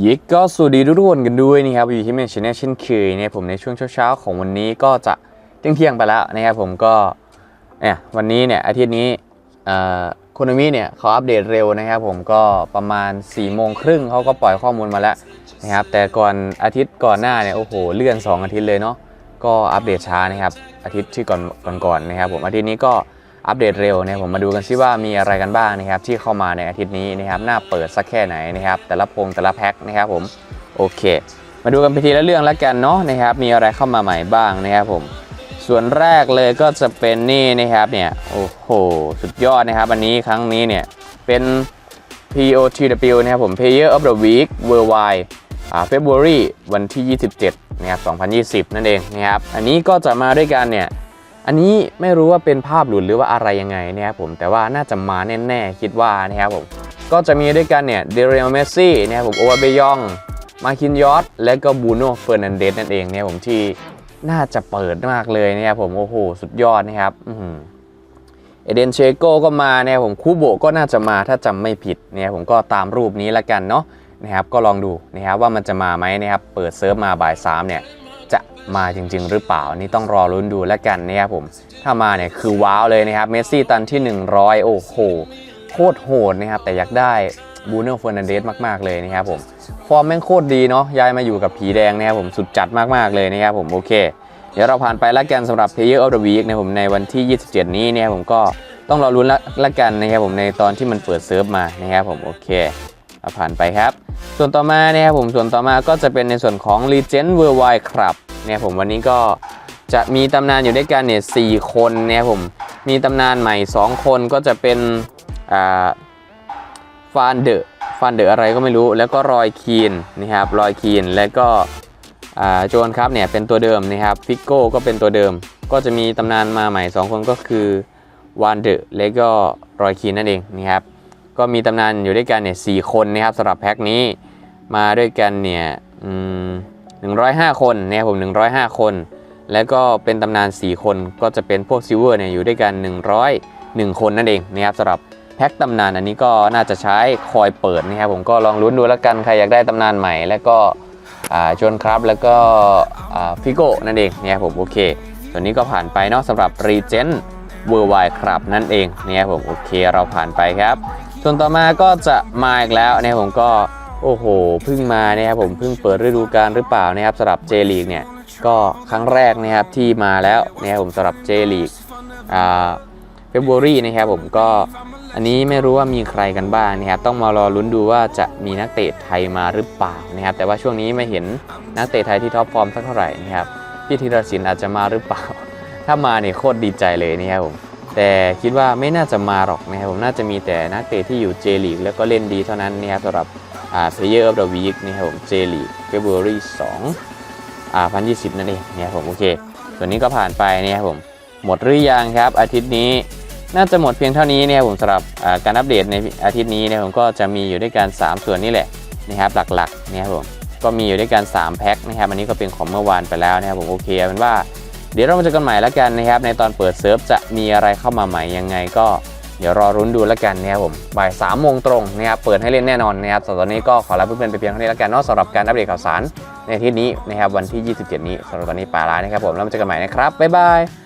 ยิกก็สวัสดีทุกคนกันด้วยนะครับอยู่ที่เมนชแนลเช่นเคยเนี่ยผมในช่วงเช้าๆของวันนี้ก็จะเที่ยงเที่ยงไปแล้วนะครับผมก็เนี่ยวันนี้เนี่ยอาทิตย์นี้เอ่อโคโนมิเนี่ยเขาอัปเดตเร็วนะครับผมก็ประมาณ4ี่โมงครึ่งเขาก็ปล่อยข้อมูลมาแล้วนะครับแต่ก่อนอาทิตย์ก่อนหน้าเนี่ยโอ้โหเลื่อน 2 อาทิตย์เลยเนาะก็อัปเดตช้านะครับอาทิตย์ที่ก่อนก่อนๆนะครับผมอาทิตย์นี้ก็ อัปเดตเร็วนะผมมาดูกันซิว่ามีอะไรกันบ้างนะครับที่เข้ามาในอาทิตย์นี้นะครับหน้าเปิดสักแค่ไหนนะครับแต่ละพงแต่ละแพ็คนะครับผมโอเค มาดูกันไปทีละเรื่องแล้วกันเนาะนะครับมีอะไรเข้ามาใหม่บ้างนะครับผมส่วนแรกเลยก็จะเป็นนี่นะครับเนี่ยโอ้โหสุดยอดนะครับอันนี้ครั้งนี้เนี่ยเป็น POTW นะครับผม Player of the Week Worldwide อ่า February วันที่ 27นะครับ2020 นั่นเองนะครับอันนี้ก็จะมาด้วยกันเนี่ย อันนี้ไม่รู้ว่าเป็นภาพหลุดหรือว่าอะไรยังไงนะครับผมแต่ว่าน่าจะมาแน่ๆ คิดว่านะครับผม ก็จะมีด้วยกันเนี่ยเดเรลเมสซี่นะครับผมโอวาเบยองมาคินยอสและก็บูโน่เฟอร์นันเดสนั่นเองเนี่ยผมที่น่าจะเปิดมากเลยนะครับผมโอ้โหสุดยอดนะครับอืเอเดนเชโกก็มาเนะครับผมคูโบก็น่าจะมาถ้าจำไม่ผิดเนะครับผมก็ตามรูปนี้ละกันเนาะนะครับก็ลองดูนะครับว่ามันจะมาไหมนะครับเปิดเซิร์ฟมาบ่ายสามเนี่ย มาจริง ๆ หรือเปล่านี่ต้องรอลุ้นดูแล้วกันนะครับผม ถ้ามาเนี่ยคือว้าวเลยนะครับเมสซี่ตันที่ 100 โอ้โหโคตรโหดนะครับ แต่อยากได้บูโน่เฟอร์นันเดสมาก ๆ เลยนะครับผม ฟอร์มแม่งโคตรดีเนาะย้ายมาอยู่กับผีแดงนะครับผมสุดจัดมาก ๆ เลยนะครับผมโอเค เดี๋ยวเราผ่านไปละกันสำหรับ Player of the Week นะผมในวันที่ 27 นี้เนะครับผมก็ต้องรอลุ้นละละกันนะครับผมในตอนที่มันเปิดเซิร์ฟมานะครับผมโอเคเราผ่านไปครับ ส่วนต่อมาเนะครับผมส่วนต่อมาก็จะเป็นในส่วนของ Legend Worldwide ครับ เนี่ยผมวันนี้ก็จะมีตำนานอยู่ด้วยกันเนี่ยสี่คนเนี่ยผมมีตำนานใหม่ 2 คนก็จะเป็นฟานเดอะฟานเดอะอะไรก็ไม่รู้ แล้วก็รอยคีนนะครับรอยคีนแล้วก็โจนครับเนี่ยเป็นตัวเดิมนะครับฟิกโก้ก็เป็นตัวเดิม ก็จะมีตำนานมาใหม่ 2 คนก็คือวานเดอะและก็รอยคีนนั่นเองนะครับก็มีตำนานอยู่ด้วยกันเนี่ยสคนนะครับสำหรับแพ็คนี้มาด้วยกันเนี่ยอืม 105 คนเนี่ยผม105 คน แล้วก็เป็นตำนาน 4 คนก็จะเป็นพวกซิลเวอร์เนี่ยอยู่ด้วยกัน 101 คนนั่นเองนะครับสำหรับแพ็กตำนานอันนี้ก็น่าจะใช้คอยเปิดนะครับผมก็ลองลุ้นดูแล้วกันใครอยากได้ตำนานใหม่ แล้วก็จนครับแล้วก็ฟิโก้นั่นเองเนี่ยผมโอเคส่วนนี้ก็ผ่านไปเนาะสำหรับรีเจนเวอร์ไวครับนั่นเองเนี่ยผมโอเคเราผ่านไปครับ ส่วนต่อมาก็จะมาอีกแล้วเนี่ยผมก็ โอ้โหเพิ่งมาเนี่ยครับผมเพิ่งเปิดฤดูกาลหรือเปล่านะครับสำหรับ J League เนี่ยก็ครั้งแรกนะครับที่มาแล้วเนี่ยผมสำหรับ J League อ่าเฟบรีนะครับผมก็อันนี้ไม่รู้ว่ามีใครกันบ้างนะครับต้องมารอลุ้นดูว่าจะมีนักเตะไทยมาหรือเปล่านะครับแต่ว่าช่วงนี้ไม่เห็นนักเตะไทยที่ท็อปฟอร์มสักเท่าไหร่นะครับพี่ธีรศิลป์อาจจะมาหรือเปล่า ถ้ามาเนี่ยโคตรดีใจเลยนะครับผม แต่คิดว่าไม่น่าจะมาหรอกนะครับผมน่าจะมีแต่นักเตะที่อยู่เจลีกแล้วก็เล่นดีเท่านั้นนะครับสำหรับอ่า Player of the Week นะครับผมเจลีกเฟบรุรี2อ่า2020นั่นเองนะครับผมโอเค ส่วนนี้ก็ผ่านไปนะครับผมหมดหรือยังครับ อาทิตย์นี้น่าจะหมดเพียงเท่านี้เนี่ยผมสำหรับการอัปเดตในอาทิตย์นี้นี่ยผมก็จะมีอยู่ด้วยกัน 3 ส่วนนี่แหละนะครับหลักๆนี่ยครับผมก็มีอยู่ด้วยกัน 3 แพ็คนะครับอันนี้ก็เป็นของเมื่อวานไปแล้วนะครับผมโอเคเป็นว่า เดี๋ยวเรามาเจอกันใหม่แล้วกันนะครับ ในตอนเปิดเซิร์ฟจะมีอะไรเข้ามาใหม่ยังไงก็เดี๋ยวรอรุ้นดูแล้วกันนะครับผมบ่ายสามโมงตรงนะครับเปิดให้เล่นแน่นอนนะครับสำหรับตอนนี้ก็ขอลาเพื่อนๆไปเพียงเท่านี้แล้วกันเนาะสำหรับการอัปเดตข่าวสารในที่นี้นะครับวันที่ 27 นี้สำหรับตอนนี้ปาลานะครับผมแล้วมาเจอกันใหม่นะครับบ๊ายบาย